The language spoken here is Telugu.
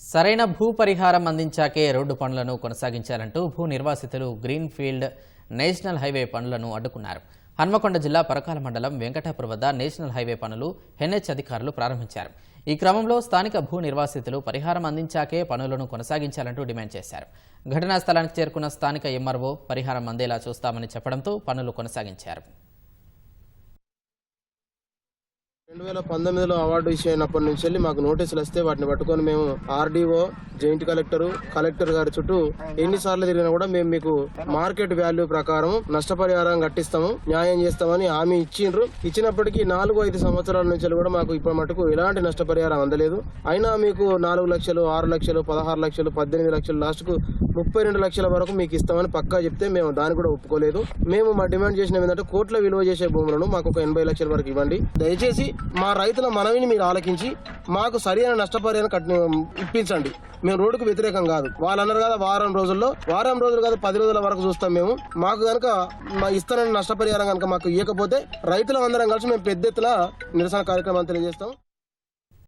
సరైన భూ పరిహారం అందించాకే రోడ్డు పనులను కొనసాగించాలంటూ భూ నిర్వాసితులు గ్రీన్ఫీల్డ్ నేషనల్ హైవే పనులను అడ్డుకున్నారు. హన్మకొండ జిల్లా పరకాల మండలం వెంకటాపురం వద్ద నేషనల్ హైవే పనులు ఎన్హెచ్ అధికారులు ప్రారంభించారు. ఈ క్రమంలో స్థానిక భూ నిర్వాసితులు పరిహారం అందించాకే పనులను కొనసాగించాలంటూ డిమాండ్ చేశారు. ఘటనా స్థలానికి చేరుకున్న స్థానిక ఎంఆర్ఓ పరిహారం అందేలా చూస్తామని చెప్పడంతో పనులు కొనసాగించారు. రెండు వేల పంతొమ్మిదిలో అవార్డు ఇష్యూ అయినప్పటి నుంచి వెళ్ళి మాకు నోటీసులు వస్తే వాటిని పట్టుకొని మేము ఆర్డీఓ జాయింట్ కలెక్టర్ కలెక్టర్ గారి చుట్టూ ఎన్నిసార్లు తిరిగినా కూడా మేము మీకు మార్కెట్ వాల్యూ ప్రకారం నష్టపరిహారం కట్టిస్తాము న్యాయం చేస్తామని హామీ ఇచ్చిండ్రు. ఇచ్చినప్పటికీ నాలుగు ఐదు సంవత్సరాల నుంచి కూడా మాకు ఇప్పటి మటుకు ఎలాంటి నష్టపరిహారం అందలేదు. అయినా మీకు నాలుగు లక్షలు ఆరు లక్షలు పదహారు లక్షలు పద్దెనిమిది లక్షలు లాస్ట్కు ముప్పై రెండు లక్షల వరకు మీకు ఇస్తామని పక్కా చెప్తే మేము దాన్ని కూడా ఒప్పుకోలేదు. మేము మా డిమాండ్ చేసిన ఏంటంటే కోట్ల విలువ చేసే భూములను మాకు ఒక ఎనభై లక్షల వరకు ఇవ్వండి. దయచేసి మా రైతుల మనవిని మీరు ఆలకించి మాకు సరైన నష్టపరిహారం కట్టి ఇప్పించండి. మేము రోడ్డుకు వ్యతిరేకం కాదు. వాళ్ళు అన్నారు కదా వారం రోజుల్లో. వారం రోజులు కాదు పది రోజుల వరకు చూస్తాం మేము. మాకు కనుక మా ఇస్తానని నష్టపరిహారం కనుక మాకు ఇవ్వకపోతే రైతులం అందరం కలిసి మేము పెద్ద ఎత్తున నిరసన కార్యక్రమాన్ని తెలియజేస్తాం.